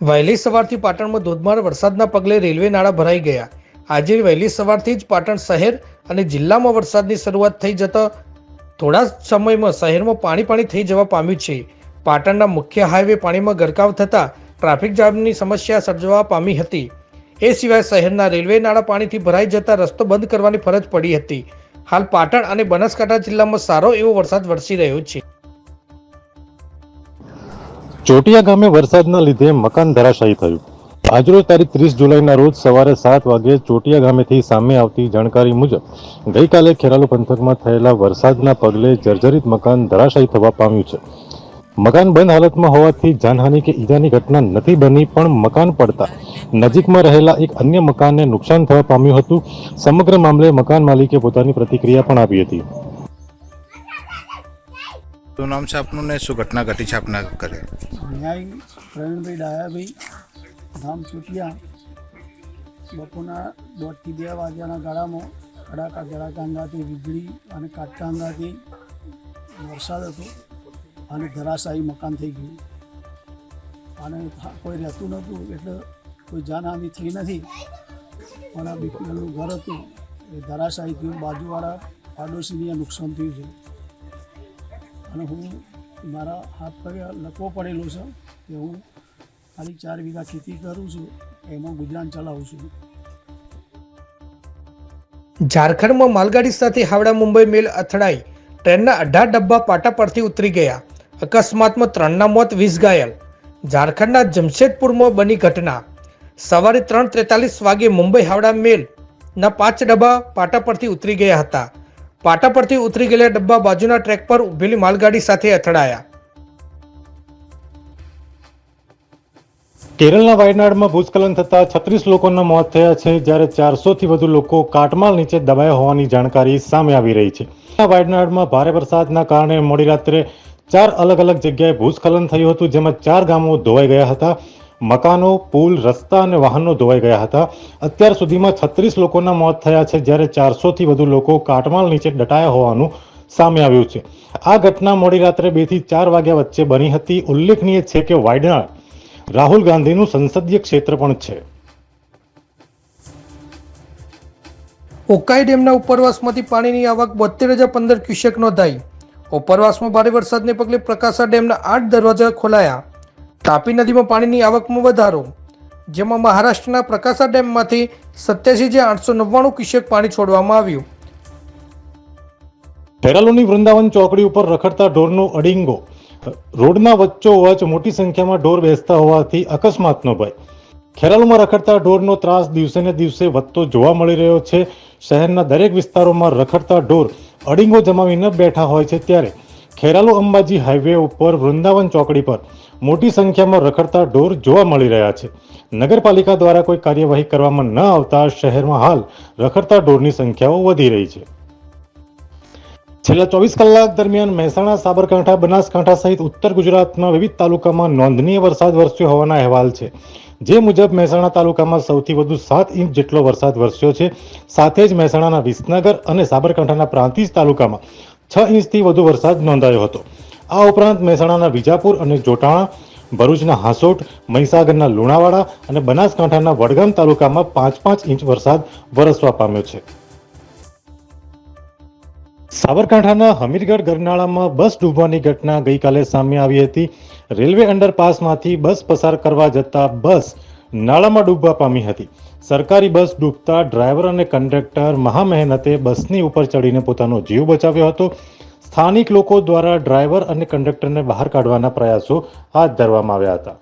વહેલી સવારથી પાટણમાં ધોધમાર વરસાદના પગલે રેલવે નાળા ભરાઈ ગયા. આજે વહેલી સવારથી જ પાટણ શહેર અને જિલ્લામાં વરસાદની શરૂઆત થઈ જતા થોડા સમયમાં શહેરમાં પાણી પાણી થઈ જવા પામ્યું છે. પાટણના મુખ્ય હાઈવે પાણીમાં ગરકાવ થતાં ટ્રાફિક જામની સમસ્યા સર્જવા પામી હતી. એ સિવાય શહેરના રેલવે નાળા પાણીથી ભરાઈ જતા રસ્તો બંધ કરવાની ફરજ પડી હતી. હાલ પાટણ અને બનાસકાંઠા જિલ્લામાં સારો એવો વરસાદ વરસી રહ્યો છે. ચોટિયા ગામે વરસાદના લીધે મકાન ધરાશાયી થયું. આજરોજ તારીખ ત્રીસ જુલાઈના રોજ સવારે સાત વાગે ચોટિયા ગામેથી સામે આવતી જાણકારી મુજબ ગઈકાલે ખેરાલુ પંથકમાં થયેલા વરસાદના પગલે જર્જરિત મકાન ધરાશાયી થવા પામ્યું છે. મકાન બંધ હાલતમાં હોવાથી જાનહાનિ કે ઈજાની ઘટના નથી બની પણ મકાન પડતા નજીકમાં રહેલા એક અન્ય મકાનને નુકસાન થવા પામ્યું હતું. સમગ્ર મામલે મકાન માલિકે પોતાની પ્રતિક્રિયા પણ આપી હતી. શું નામ છે આપનું ને શું ઘટના ઘટી છે આપના ઘરે? ન્યાય પ્રવીણભાઈ ડાયાભાઈ ધામ ચૂટિયા બપોરના દોઢથી બે વાગ્યાના ગાળામાં કડાકા ધડાકા અંગાથી વીજળી અને કાટકા અંગાથી વરસાદ હતો. અને ધરાશાયી મકાન થઈ ગયું. અને કોઈ રહેતું નહોતું, એટલે કોઈ જાનહાની થઈ નથી. પણ આ બીપીએલનું ઘર હતું, એ ધરાશાયી થયું, બાજુવાળા પાડોશીને નુકસાન થયું છે. અને હું મારા હાથ પગે લકવો પડેલો છે કે હું ખાલી ચાર વીઘા ખેતી કરું છું, એમાં ગુજરાન ચલાવું છું. ઝારખંડમાં માલગાડી સાથે હાવડા મુંબઈ મેલ અથડાઈ. ટ્રેનના અઢાર ડબ્બા પાટા પરથી ઉતરી ગયા. અકસ્માતમાં ત્રણના મોત, વીસ ઘાયલ. ઝારખંડના જમશેદપુરમાં બની ઘટના. સવારે ત્રણ ત્રેતાલીસ વાગે મુંબઈ હાવડા મેલના પાંચ ડબ્બા પાટા પરથી ઉતરી ગયા હતા. પાટા પરથી ઉતરી ગયેલા ડબ્બા બાજુના ટ્રેક પર ઊભેલી માલગાડી સાથે અથડાયા. કેરળના વાયનાડમાં ભૂસ્ખલન થતા છત્રીસ લોકોના મોત થયા છે, જ્યારે ચારસોથી વધુ લોકો કાટમાળ નીચે દબાયા હોવાની જાણકારી સામે આવી રહી છે. વાયનાડમાં ભારે વરસાદના કારણે મોડી રાત્રે ચાર અલગ અલગ જગ્યાએ ભૂસ્ખલન થયું હતું, જેમાં ચાર ગામો ધોવાઈ ગયા હતા. મકાનો, પુલ, રસ્તા અને વાહનો ધોવાઈ ગયા હતા. અત્યાર સુધીમાં છત્રીસ લોકોના મોત થયા છે, જ્યારે ચારસોથી વધુ લોકો કાટમાળ નીચે દટાયા હોવાનું સામે આવ્યું છે. આ ઘટના મોડી રાત્રે બેથી ચાર વાગ્યા વચ્ચે બની હતી. ઉલ્લેખનીય છે કે વાયનાડ રાહુલ ગાંધીનું સંસદીય ક્ષેત્ર પણ છે. ઓકાઈ ડેમના ઉપરવાસમાંથી પાણીની આવક બોતેર હજાર પંદર ક્યુસેક નોંધાઈ. ઉપરવાસમાં ભારે વરસાદને પગલે પ્રકાશા ડેમના આઠ દરવાજા ખોલાયા. તાપી નદીમાં પાણીની આવકમાં વધારો. જેમાં મહારાષ્ટ્રના પ્રકાશા ડેમમાંથી સત્યાસી જે આઠસો નવ્વાણું ક્યુસેક પાણી છોડવામાં આવ્યું. ખેરાલુની વૃંદાવન ચોકડી ઉપર રખડતા ઢોરનો અડિંગો. રોડના વચ્ચોવચ મોટી સંખ્યામાં ઢોર બેસતા હોવાથી અકસ્માતનો ભય. ખેરાલુમાં રખડતા ઢોરનો ત્રાસ દિવસે ને દિવસે વધતો જોવા મળી રહ્યો છે. શહેરના દરેક વિસ્તારોમાં રખડતા ઢોર અડિંગો જમાવીને બેઠા હોય છે ત્યારે ખેરાલુ અંબાજી હાઈવે ઉપર વૃંદાવન ચોકડી પર મોટી સંખ્યામાં રખડતા ઢોર જોવા મળી રહ્યા છે. નગરપાલિકા દ્વારા કોઈ કાર્યવાહી કરવામાં ન આવતા શહેરમાં હાલ રખડતા ઢોરની સંખ્યાઓ વધી રહી છે. છેલ્લા ચોવીસ કલાક દરમિયાન મહેસાણા, સાબરકાંઠા, બનાસકાંઠા સહિત ઉત્તર ગુજરાતના વિવિધ તાલુકામાં નોંધનીય વરસાદ વરસ્યો હોવાના અહેવાલ છે. જે મુજબ મહેસાણા તાલુકામાં સૌથી વધુ સાત ઇંચ જેટલો વરસાદ વરસ્યો છે. સાથે જ મહેસાણાના વિસનગર અને સાબરકાંઠાના પ્રાંતિજ તાલુકામાં છ ઇંચથી વધુ વરસાદ નોંધાયો હતો. આ ઉપરાંત મહેસાણાના વિજાપુર અને જોટાણા, ભરૂચના હાંસોટ, મહીસાગરના લુણાવાડા અને બનાસકાંઠાના વડગામ તાલુકામાં પાંચ પાંચ ઇંચ વરસાદ વરસવા પામ્યો છે. સાબરકાંઠાના હમીરગઢ ગરનાળામાં બસ ડૂબવાની ઘટના ગઈકાલે સામે આવી હતી. રેલવે અંડરપાસમાંથી બસ પસાર કરવા જતા બસ નાળામાં ડૂબવા પામી હતી. સરકારી બસ ડૂબતા ડ્રાઈવર અને કંડક્ટર મહામહેનતે બસની ઉપર ચડીને પોતાનો જીવ બચાવ્યો હતો. સ્થાનિક લોકો દ્વારા ડ્રાઈવર અને કંડક્ટરને બહાર કાઢવાના પ્રયાસો હાથ ધરવામાં આવ્યા હતા.